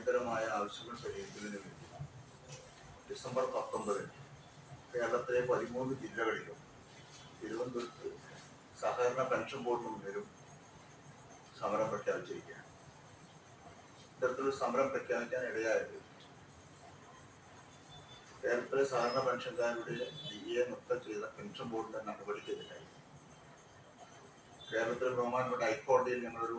അടിയന്തരമായ ആവശ്യങ്ങൾ പരിഹരിക്കുന്നതിന് വേണ്ടി ഡിസംബർ പത്തൊമ്പതിന് കേരളത്തിലെ പതിമൂന്ന് ജില്ലകളിലും തിരുവനന്തപുരത്ത് സഹകരണ പെൻഷൻ ബോർഡിന് മുന്നിലും സമരം പ്രഖ്യാപിച്ചിരിക്കുകയാണ്. ഇത്തരത്തിലൊരു സമരം പ്രഖ്യാപിക്കാൻ ഇടയായത് കേരളത്തിലെ സഹകരണ പെൻഷൻകാരുടെ ഡി എ നൃത്തം ചെയ്ത പെൻഷൻ ബോർഡിന്റെ നടപടിക്കെതിരായി കേരളത്തിലെ ബഹുമാനപ്പെട്ട ഹൈക്കോടതിയിൽ ഞങ്ങളൊരു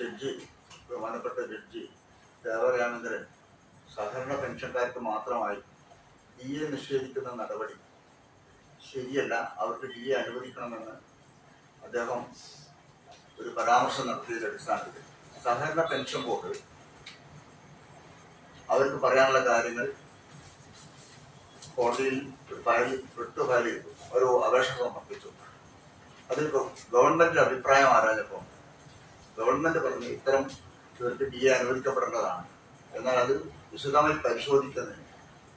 ജഡ്ജി ബഹുമാനപ്പെട്ട ജഡ്ജി ദേവരാമേന്ദ്രൻ സാധാരണ പെൻഷൻകാർക്ക് മാത്രമായി ഡി എ നിഷേധിക്കുന്ന നടപടി ശരിയല്ല അവർക്ക് ഡി എ അനുവദിക്കണമെന്ന് അദ്ദേഹം ഒരു പരാമർശം നടത്തിയത് അടിസ്ഥാനത്തിൽ. സഹകരണ പെൻഷൻ ബോർഡ് അവർക്ക് പറയാനുള്ള കാര്യങ്ങൾ കോടതിയിൽ ഒരു ഫയൽ വിട്ടു ഫയൽ ചെയ്തു. ഒരു അപേക്ഷ സമർപ്പിച്ചു. അതിൽ ഗവൺമെന്റിന്റെ അഭിപ്രായം ആരാഞ്ഞപ്പോൾ ഗവൺമെന്റ് പറഞ്ഞു ഇത്തരം ഇവർക്ക് ഡി എ അനുവദിക്കപ്പെടേണ്ടതാണ്. എന്നാൽ അത് വിശദമായി പരിശോധിക്കുന്നതിന്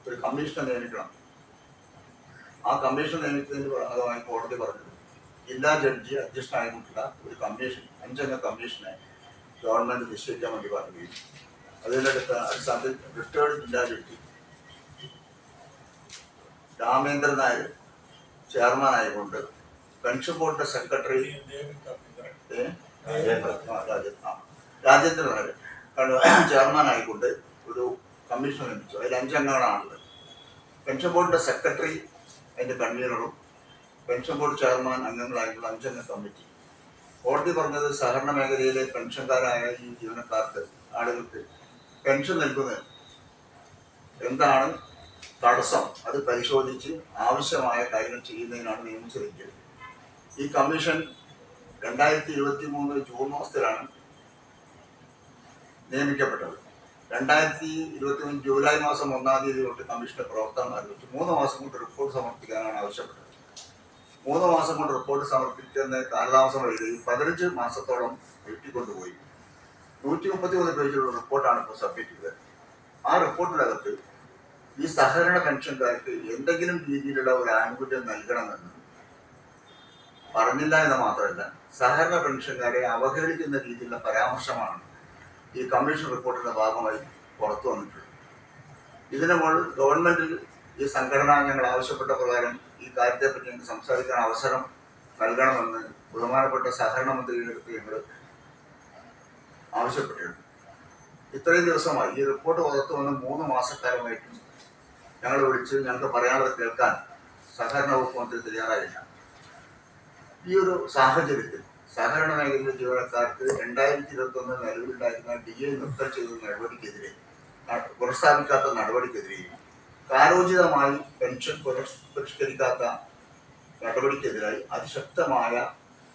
ഒരു കമ്മീഷനെ നിയമിക്കണം. ആ കമ്മീഷൻ നിയമിച്ചതിന്റെ ഭാഗമായി കോടതി പറഞ്ഞു ജില്ലാ ജഡ്ജി അധ്യക്ഷനായിട്ടുള്ള ഒരു കമ്മീഷൻ അഞ്ചംഗ കമ്മീഷനെ ഗവൺമെന്റ് നിശ്ചയിക്കാൻ വേണ്ടി പറയുകയും അതിനടുത്ത് അടിസ്ഥാനത്തിൽ റിട്ടയർഡ് ജില്ലാ ജഡ്ജി രാമേന്ദ്രൻ നായർ ചെയർമാൻ ആയതുകൊണ്ട് പെൻഷൻ ബോർഡിന്റെ സെക്രട്ടറി രാജേന്ദ്രൻ ആയിക്കൊണ്ട് ഒരു കമ്മീഷൻ നിർമ്മിച്ചു അതിൽ അഞ്ചംഗങ്ങളാണുള്ളത്. പെൻഷൻ ബോർഡിന്റെ സെക്രട്ടറി അതിന്റെ കൺവീനറും പെൻഷൻ ബോർഡ് ചെയർമാൻ അംഗങ്ങളായിട്ടുള്ള അഞ്ചംഗ കമ്മിറ്റി. കോടതി പറഞ്ഞത് സഹകരണ മേഖലയിലെ പെൻഷൻകാരായ ഈ ജീവനക്കാർക്ക് ആളുകൾക്ക് പെൻഷൻ നൽകുന്നത് എന്താണ് തടസ്സം? അത് പരിശോധിച്ച് ആവശ്യമായ കാര്യങ്ങൾ ചെയ്യുന്നതിനാണ് നിയമിച്ചിരിക്കുന്നത് ഈ കമ്മീഷൻ രണ്ടായിരത്തി ഇരുപത്തി മൂന്ന് ജൂൺ മാസത്തിലാണ് നിയമിക്കപ്പെട്ടത്. രണ്ടായിരത്തി ഇരുപത്തി മൂന്ന് ജൂലൈ മാസം ഒന്നാം തീയതി തൊട്ട് കമ്മീഷന്റെ പ്രവർത്തനം ആരംഭിച്ചു. മൂന്ന് മാസം കൊണ്ട് റിപ്പോർട്ട് സമർപ്പിക്കാനാണ് ആവശ്യപ്പെട്ടത്. മൂന്ന് മാസം കൊണ്ട് റിപ്പോർട്ട് സമർപ്പിക്കുന്ന കാലതാമസം വരികയും പതിനഞ്ച് മാസത്തോളം നീട്ടിക്കൊണ്ടുപോയി. നൂറ്റി മുപ്പത്തി മൂന്ന് പേജുള്ള റിപ്പോർട്ടാണ് ഇപ്പോൾ സബ്മിറ്റ് ചെയ്തത്. ആ റിപ്പോർട്ടിനകത്ത് ഈ സഹകരണ പെൻഷൻകാർക്ക് എന്തെങ്കിലും രീതിയിലുള്ള ഒരു ആനുകൂല്യം നൽകണമെന്ന് പറഞ്ഞില്ല എന്ന് മാത്രമല്ല സഹകരണ പെൻഷൻകാരെ അവഹേളിക്കുന്ന രീതിയിലുള്ള പരാമർശമാണ് ഈ കമ്മീഷൻ റിപ്പോർട്ടിന്റെ ഭാഗമായി പുറത്തു വന്നിട്ടുള്ളത്. ഇതിന് മുകളിൽ ഗവൺമെന്റിൽ ഈ സംഘടന ഞങ്ങൾ ആവശ്യപ്പെട്ട പ്രകാരം ഈ കാര്യത്തെപ്പറ്റി ഞങ്ങൾക്ക് സംസാരിക്കാൻ അവസരം നൽകണമെന്ന് ബഹുമാനപ്പെട്ട സഹകരണ മന്ത്രിയുടെ അടുത്ത് ഞങ്ങൾ ആവശ്യപ്പെട്ടിട്ടുണ്ട്. ഇത്രയും ദിവസമായി ഈ റിപ്പോർട്ട് പുറത്തു വന്ന് മൂന്ന് മാസക്കാലമായിട്ടും ഞങ്ങൾ വിളിച്ച് ഞങ്ങൾക്ക് പറയാനുള്ളത് കേൾക്കാൻ സഹകരണ വകുപ്പ് മന്ത്രി തയ്യാറായില്ല. ഈ ഒരു സാഹചര്യത്തിൽ സഹകരണ മേഖലയിലെ ജീവനക്കാർക്ക് രണ്ടായിരത്തി ഇരുപത്തി ഒന്ന് നിലവിലുണ്ടായിരുന്ന ഡി എ നിർത്തൽ ചെയ്ത നടപടിക്കെതിരെ പുനഃസ്ഥാപിക്കാത്ത നടപടിക്കെതിരെയും കാലോചിതമായി പെൻഷൻ പുനഃപരിഷ്കരിക്കാത്ത നടപടിക്കെതിരായി അതിശക്തമായ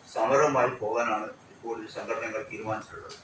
സമരവുമായി പോകാനാണ് ഇപ്പോൾ ഈ സംഘടനകൾ തീരുമാനിച്ചിട്ടുള്ളത്.